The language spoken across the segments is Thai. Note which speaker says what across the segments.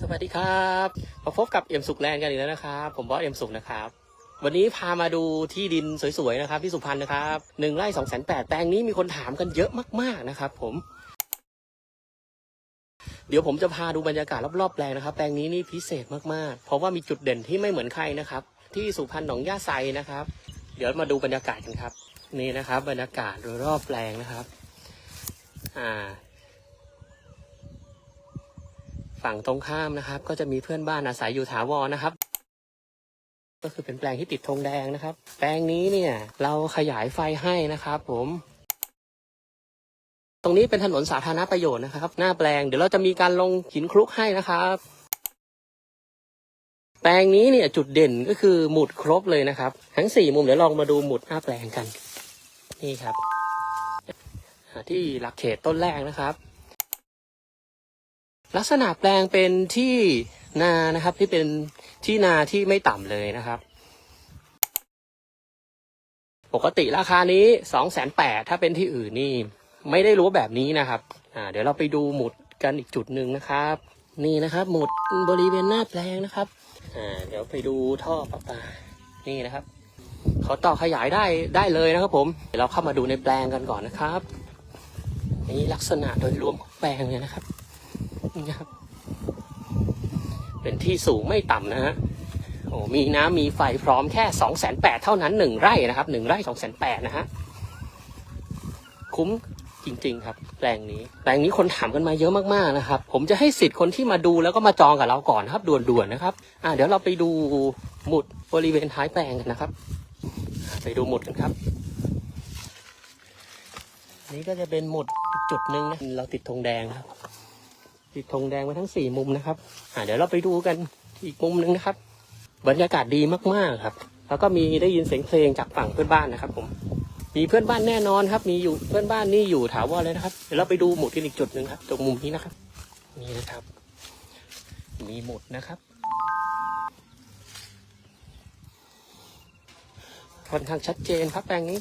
Speaker 1: สวัสดีครับมาพบกับเอ็มสุขแลนด์กันอีกแล้วนะครับผมบอสเอ็มสุขนะครับวันนี้พามาดูที่ดินสวยๆนะครับที่สุพรรณนะครับหนึ่งไร่สองแสนแปดแปลงนี้มีคนถามกันเยอะมากๆนะครับ ผม เดี๋ยวผมจะพาดูบรรยากาศรอบๆแปลงนะครับ แปลงนี้นี่พิเศษมากๆ เพราะว่ามีจุดเด่นที่ไม่เหมือนใครนะครับ ที่สุพรรณหนองย่าไซนะครับ เดี๋ยวมาดูบรรยากาศกันครับ นี่นะครับ บรรยากาศรอบแปลงนะครับ อ่า ฝั่งตรงข้ามนะครับ ก็จะมีเพื่อนบ้านอาศัยอยู่ถาวรนะครับ ก็คือเป็นแปลงที่ติดธงแดงนะครับ แปลงนี้เนี่ย เราขยายไฟให้นะครับ ผม ตรงนี้เป็นถนนสาธารณประโยชน์นะครับ หน้าแปลงเดี๋ยวเราจะมีการลงหินคลุกให้นะครับแปลงนี้เนี่ยจุดเด่นก็คือหมุดครบเลยนะครับ ทั้งสี่มุมเดี๋ยวลองมาดูหมุดหน้าแปลงกัน นี่ครับ ที่หลักเขตต้นแรกนะครับ ลักษณะแปลงเป็นที่นานะครับที่เป็นที่นาที่ไม่ต่ำเลยนะครับ ปกติราคานี้สองแสนแปดถ้าเป็นที่อื่นนี่ ไม่ได้รู้แบบนี้นะครับอ่าเดี๋ยวเราไปดูหมุดกันอีกจุดหนึ่งนะครับ นี่นะครับหมุดบริเวณหน้าแปลงนะครับอ่าเดี๋ยวไปดูท่อประปานี่นะครับเขาต่อขยายได้ได้เลยนะครับผมเดี๋ยวเราเข้ามาดูในแปลงกันก่อนนะครับนี่ลักษณะโดยรวมของแปลงเลยนะครับ นะครับ เป็นที่สูงไม่ต่ำนะฮะโอ้มีน้ำมีไฟพร้อมแค่สองแสนแปดเท่านั้นหนึ่งไร่นะครับหนึ่งไร่สองแสนแปดนะฮะคุ้มจริง ๆ ครับแปลงนี้แปลงนี้คนถามกันมาเยอะมากๆนะครับ ผมจะให้สิทธิ์คนที่มาดูแล้วก็มาจองกับเราก่อนนะครับด่วนๆนะครับ อ่าเดี๋ยวเราไปดูหมุดบริเวณท้ายแปลงกันนะครับ ไปดูหมุดกันครับ นี่ก็จะเป็นหมุดจุดหนึ่งนะเราติดธงแดงครับ ติดธงแดงไว้ทั้งสี่มุมนะครับอ่าเดี๋ยวเราไปดูกันอีกมุมหนึ่งนะครับ บรรยากาศดีมากๆครับ แล้วก็มีได้ยินเสียงเพลงจากฝั่งเพื่อนบ้านนะครับ ผม มีเพื่อนบ้านแน่นอนครับ มีอยู่เพื่อนบ้านนี่อยู่ถาวรเลยนะครับ เดี๋ยวเราไปดูหมุดกันอีกจุดหนึ่งครับ ตรงมุมนี้นะครับ นี่นะครับ มีหมุดนะครับ ค่อนข้างชัดเจนครับแปลงนี้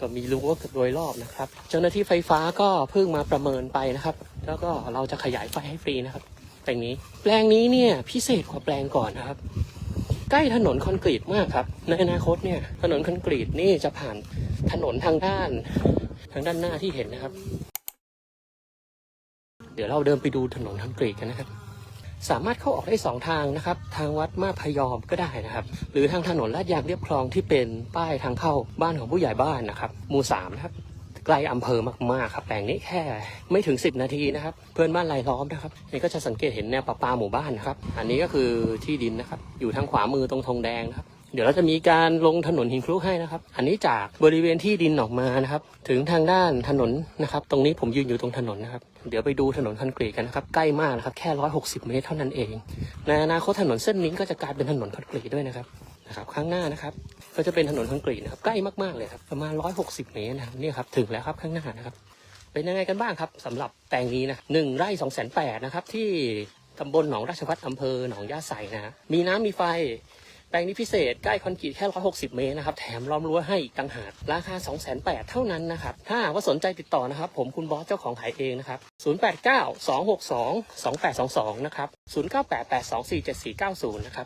Speaker 1: ก็มีรั้วโดยรอบนะครับ เจ้าหน้าที่ไฟฟ้าก็เพิ่งมาประเมินไปนะครับ แล้วก็เราจะขยายไฟให้ฟรีนะครับ แปลงนี้ แปลงนี้เนี่ยพิเศษกว่าแปลงก่อนนะครับ ใกล้ถนนคอนกรีตมากครับ ในอนาคตเนี่ยถนนคอนกรีตนี่จะผ่านถนนทางด้าน ทางด้านหน้าที่เห็นนะครับ เดี๋ยวเราเดินไปดูถนนคอนกรีตกันนะครับ สามารถเข้าออกได้สองทางนะครับ ทางวัดมาพยอมก็ได้นะครับ หรือทางถนนลาดยางเรียบคลองที่เป็นป้ายทางเข้าบ้านของผู้ใหญ่บ้านนะครับหมู่สามนะครับ ใกล้อำเภอมากๆครับแปลงนี้แค่ไม่ถึง 10 นาทีนะครับ เพื่อนบ้านรายล้อมนะครับนี่ก็จะสังเกตเห็นแนวประปาหมู่บ้านนะครับ อันนี้ก็คือที่ดินนะครับ อยู่ทางขวามือตรงธงแดงนะครับเดี๋ยวเราจะมีการลงถนนหินคลุกให้นะครับ อันนี้จากบริเวณที่ดินออกมานะครับ ถึงทางด้านถนนนะครับ ตรงนี้ผมยืนอยู่ตรงถนนนะครับ เดี๋ยวไปดูถนนคอนกรีตกันนะครับ ใกล้มากนะครับ แค่ 160 เมตรเท่านั้นเอง ในอนาคตถนนเส้นนี้ก็จะกลายเป็นถนนคอนกรีตด้วยนะครับ นะครับ ข้างหน้านะครับ ก็จะเป็นถนนคอนกรีตนะครับใกล้มากๆเลยครับประมาณ 160 เมตรนะครับนี่ครับถึงแล้วครับข้างหน้านะครับเป็นยังไงกันบ้างครับสำหรับแปลงนี้นะหนึ่งไร่สองแสนแปดนะครับที่ตำบลหนองราชวัฒน์อำเภอหนองย่าไสนะฮะมีน้ำมีไฟแปลงนี้พิเศษใกล้คอนกรีตแค่ 160 เมตรนะครับ แถมล้อมรั้วให้อีกต่างหากราคา2 8 0 0 0เท่านั้นนะครับ ถ้าว่าสนใจติดต่อนะครับ ผมคุณบอสเจ้าของขายเองนะครับ 089 262 2822 นะครับ 0988247490 นะครับ